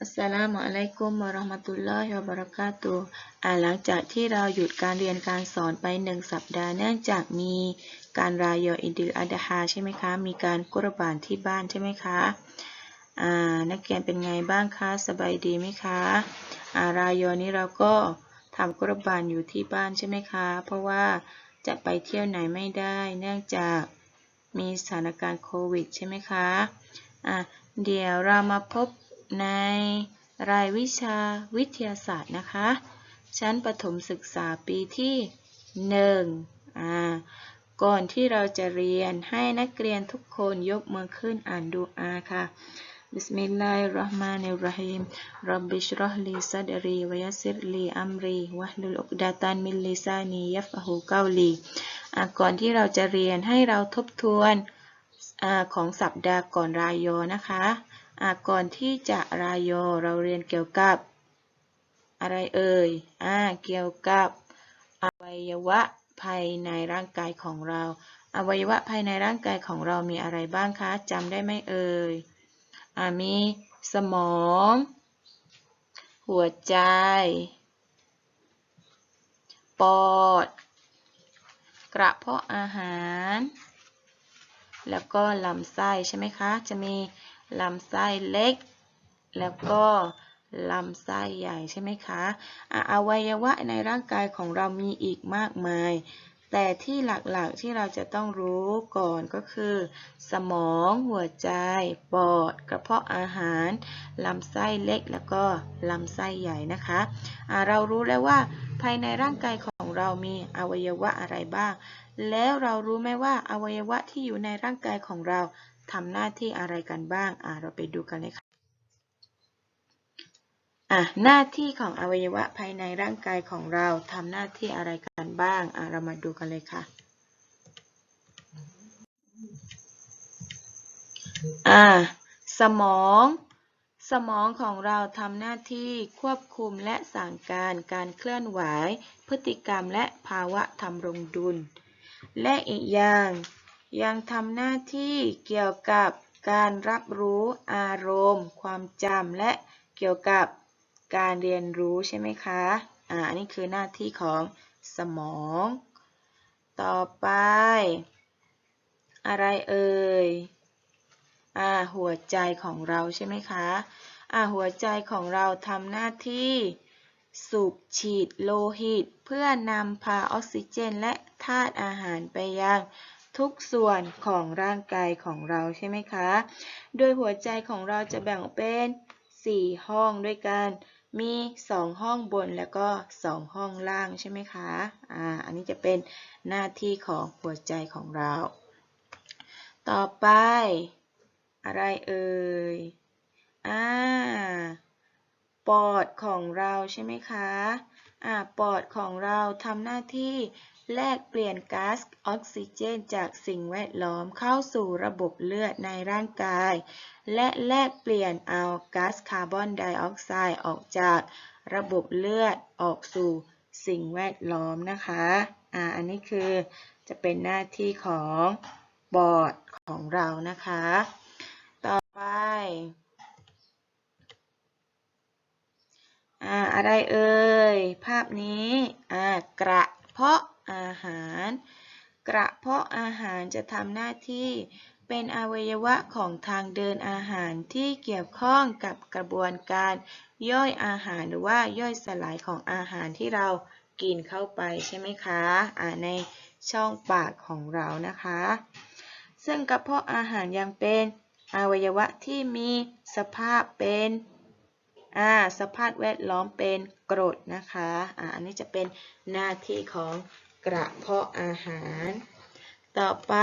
อัสสลามุอะลัยกุมวะราะห์มะตุลลอฮิวะบะเราะกาตุฮ์อ่าหลังจากที่เราหยุดการเรียนการสอนไปหนึ่งสัปดาห์เนื่องจากมีการรายออิดิลอัดฮาใช่ไหมคะ มีการกุรบานที่บ้านใช่ไหมคะอ่านักเรียนเป็นไงบ้างคะสบายดีไหมคะอ่ารายอนี้เราก็ทำกุรบานอยู่ที่บ้านใช่ไหมคะ เพราะว่าจะไปเที่ยวไหนไม่ได้เนื่องจากมีสถานการณ์โควิดใช่ไหมคะอะเดี๋ยวเรามาพบ ในรายวิชาวิทยาศาสตร์นะคะ ชั้นประถมศึกษาปีที่หนึ่งอ่าก่อนที่เราจะเรียนให้นักเรียนทุกคนยกมือขึ้นอ่านดูอาค่ะบิสมิลลาฮิรเราะห์มานิรเราะฮีมรับบิชรห์ลีซัดรีวะยัสซิรลีอัมรีวะฮลุลอุกดะตันมินลิซานียัฟหูเกาลีอะก่อนที่เราจะเรียนให้เราทบทวนอาของสัปดาห์ก่อนรายโยนะคะ ก่อนที่จะรายโยเราเรียนเกี่ยวกับ อะไรเอ่ยอ่าเกี่ยวกับอวัยวะภายในร่างกายของเรา อวัยวะภายในร่างกายของเรามีอะไรบ้างคะจำได้ไหมเอ่ยอ่ามีสมอง หัวใจ ปอด กระเพาะอาหาร แล้วก็ลำไส้ใช่ไหมคะ จะมี ลำไส้เล็ก แล้วก็ลำไส้ใหญ่ใช่ไหมคะอะอวัยวะในร่างกายของเรามีอีกมากมาย แต่ที่หลักๆที่เราจะต้องรู้ก่อนก็คือ สมอง หัวใจ ปอด กระเพาะอาหาร ลำไส้เล็ก แล้วก็ลำไส้ใหญ่นะคะะเรารู้แล้วว่าภายในร่างกายของเรามีอวัยวะอะไรบ้าง แล้วเรารู้ไหมว่าอวัยวะที่อยู่ในร่างกายของเรา ทำหน้าที่อะไรกันบ้าง อ่าเราไปดูกันเลยค่ะ อะ หน้าที่ของอวัยวะภายในร่างกายของเราทำหน้าที่อะไรกันบ้าง อะ เรามาดูกันเลยค่ะ อ่าสมอง สมองของเราทำหน้าที่ควบคุมและสั่งการการเคลื่อนไหว พฤติกรรมและภาวะทำรงดุล และอีกอย่าง ยังทำหน้าที่เกี่ยวกับการรับรู้อารมณ์ ความจำและเกี่ยวกับการเรียนรู้ใช่ไหมคะ อ่านนี้คือหน้าที่ของสมอง ต่อไป อะไรเอ่ย อ่า หัวใจของเราใช่ไหมคะ อ่า หัวใจของเราทำหน้าที่สูบฉีดโลหิต เพื่อนำพาออกซิเจนและธาตุอาหารไปยัง ทุกส่วนของร่างกายของเราใช่ไหมคะ โดยหัวใจของเราจะแบ่งเป็น 4 ห้องด้วยกัน มี 2 ห้องบนแล้วก็ 2 ห้องล่างใช่ไหมคะ อ่า อันนี้จะเป็นหน้าที่ของหัวใจของเรา ต่อไป อะไรเอ่ย อ่า ปอดของเราใช่ไหมคะ อ่า ปอดของเราทำหน้าที่ แลกเปลี่ยนก๊าซออกซิเจนจากสิ่งแวดล้อมเข้าสู่ระบบเลือดในร่างกาย และแลกเปลี่ยนเอาก๊าซคาร์บอนไดออกไซด์ออกจากระบบเลือดออกสู่สิ่งแวดล้อมนะคะอ่าอันนี้คือจะเป็นหน้าที่ของปอดของเรานะคะ ต่อไปอ่าอะไรเอ่ย ภาพนี้อ่ากระเพาะ อาหาร กระเพาะอาหารจะทำหน้าที่เป็นอวัยวะของทางเดินอาหารที่เกี่ยวข้องกับกระบวนการย่อยอาหารหรือว่าย่อยสลายของอาหารที่เรากินเข้าไปใช่ไหมคะอ่าในช่องปากของเรานะคะ ซึ่งกระเพาะอาหารยังเป็นอวัยวะที่มีสภาพเป็นอ่าสภาพแวดล้อมเป็นกรดนะคะอ่าอันนี้จะเป็นหน้าที่ของ กระเพาะอาหาร ต่อไป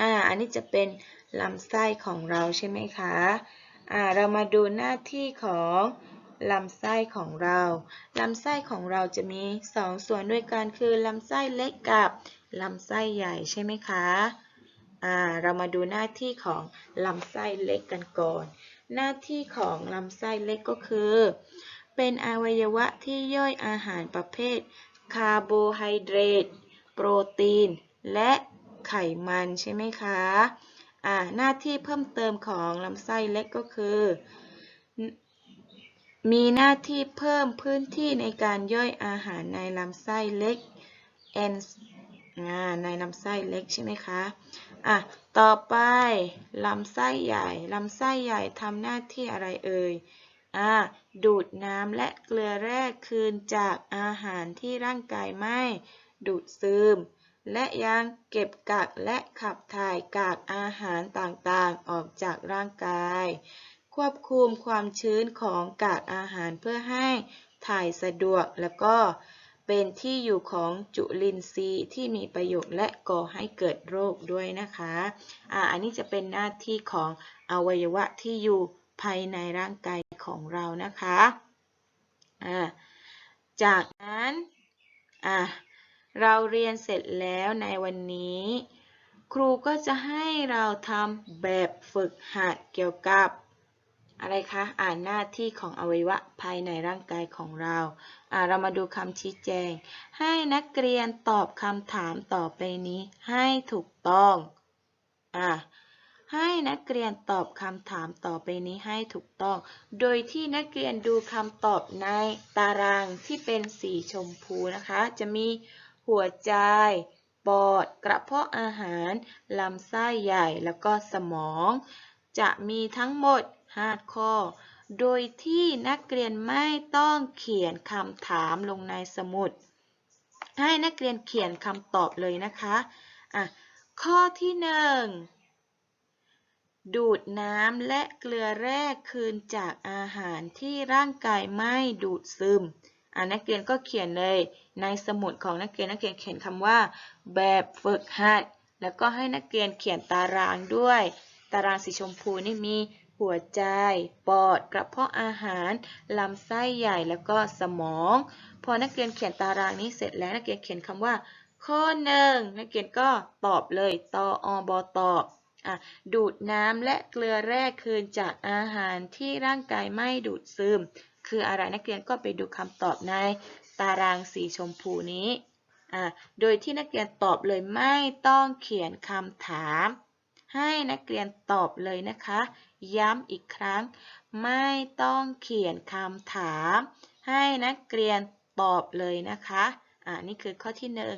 อ่า อันนี้จะเป็นลำไส้ของเราใช่ไหมคะ อ่า เรามาดูหน้าที่ของลำไส้ของเรา ลำไส้ของเราจะมีสองส่วนด้วยกันคือลำไส้เล็กกับลำไส้ใหญ่ใช่ไหมคะ อ่า เรามาดูหน้าที่ของลำไส้เล็กกันก่อน หน้าที่ของลำไส้เล็กก็คือ เป็นอวัยวะที่ย่อยอาหารประเภท คาร์โบไฮเดรตโปรตีน และไขมันใช่ไหมคะอ่าหน้าที่เพิ่มเติมของลำไส้เล็กก็คือ มีหน้าที่เพิ่มพื้นที่ในการย่อยอาหารในลำไส้เล็ก n อ่าในลำไส้เล็กใช่ไหมคะอะต่อไปลำไส้ใหญ่ลำไส้ใหญ่ทำหน้าที่อะไรเอ่ย อ่าดูดน้ำและเกลือแร่คืนจากอาหารที่ร่างกายไม่ ดูดซึม และยังเก็บกักและขับถ่ายกากอาหารต่างๆ ออกจากร่างกาย ควบคุมความชื้นของกากอาหารเพื่อให้ถ่ายสะดวกแล้วก็เป็นที่อยู่ของจุลินทรีย์ที่มีประโยชน์และก่อให้เกิดโรคด้วยนะคะอ่าอันนี้จะเป็นหน้าที่ของอวัยวะที่อยู่ภายในร่างกาย ของเรานะคะอ่าจากนั้นอ่าเราเรียนเสร็จแล้วในวันนี้ ครูก็จะให้เราทำแบบฝึกหัดเกี่ยวกับ อะไรคะ อ่านหน้าที่ของอวัยวะภายในร่างกายของเราอ่าเรามาดูคำชี้แจง ให้นักเรียนตอบคำถามต่อไปนี้ให้ถูกต้องอ่า ให้นักเรียนตอบคำถามต่อไปนี้ให้ถูกต้อง โดยที่นักเรียนดูคำตอบในตารางที่เป็นสีชมพูนะคะ จะมีหัวใจ ปอด กระเพาะอาหาร ลำไส้ใหญ่ แล้วก็สมอง จะมีทั้งหมด 5 ข้อ โดยที่นักเรียนไม่ต้องเขียนคำถามลงในสมุด ให้นักเรียนเขียนคำตอบเลยนะคะ อะ ข้อที่หนึ่ ดูดน้ำและเกลือแร่คืนจากอาหารที่ร่างกายไม่ดูดซึมอะนักเรียนก็เขียนเลย ในสมุดของนักเรียนนักเรียนเขียนคำว่า แบบฝึกหัด แล้วก็ให้นักเรียนเขียนตารางด้วย ตารางสีชมพูนี่มีหัวใจ ปอด กระเพาะอาหาร ลำไส้ใหญ่ แล้วก็สมอง พอนักเรียนเขียนตารางนี้เสร็จแล้วนักเรียนเขียนคำว่า ข้อหนึ่งนักเรียนก็ตอบเลย ตออบอตอบ ดูดน้ำและเกลือแร่คืนจากอาหารที่ร่างกายไม่ดูดซึม คืออะไรนักเรียนก็ไปดูคำตอบในตารางสีชมพูนี้ โดยที่นักเรียนตอบเลยไม่ต้องเขียนคำถาม ให้นักเรียนตอบเลยนะคะ ย้ำอีกครั้ง ไม่ต้องเขียนคำถาม ให้นักเรียนตอบเลยนะคะ อ่านี่คือข้อที่หนึ่ง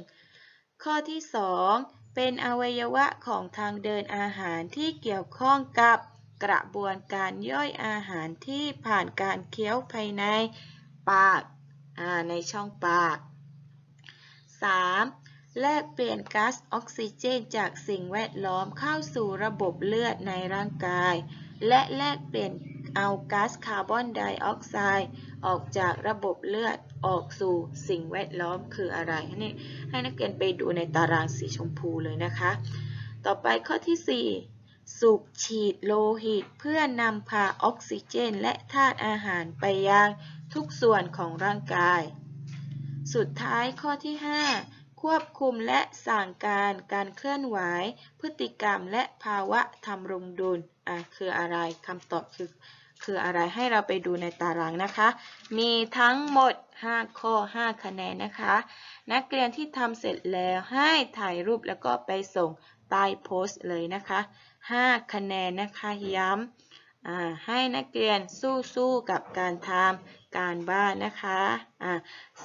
ข้อที่สอง เป็นอวัยวะของทางเดินอาหารที่เกี่ยวข้องกับกระบวนการย่อยอาหารที่ผ่านการเคี้ยวภายในปากาในช่องปาก 3. แลกเปลี่ยนก๊าซออกซิเจนจากสิ่งแวดล้อมเข้าสู่ระบบเลือดในร่างกาย และแลกเปลี่ยน เอาก๊าซคาร์บอนไดออกไซด์ออกจากระบบเลือดออกสู่สิ่งแวดล้อมคืออะไรนี่ให้นักเรียนไปดูในตารางสีชมพูเลยนะคะ ต่อไปข้อที่ 4 สูบฉีดโลหิตเพื่อนำพาออกซิเจน และธาตุอาหารไปยังทุกส่วนของร่างกาย สุดท้ายข้อที่ 5ควบคุมและสั่งการการเคลื่อนไหว พฤติกรรมและภาวะทำรงดุลอะคืออะไรคำตอบคือ คืออะไรให้เราไปดูในตารางนะคะ มีทั้งหมด 5 ข้อ 5 คะแนนนะคะ นักเรียนที่ทำเสร็จแล้วให้ถ่ายรูปแล้วก็ไปส่งใต้โพสต์เลยนะคะ 5 คะแนนนะคะย้ำให้นักเรียนสู้ๆกับการทำการบ้านนะคะอ่า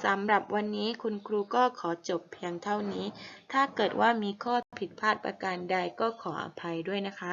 สำหรับวันนี้คุณครูก็ขอจบเพียงเท่านี้ ถ้าเกิดว่ามีข้อผิดพลาดประการใดก็ขออภัยด้วยนะคะ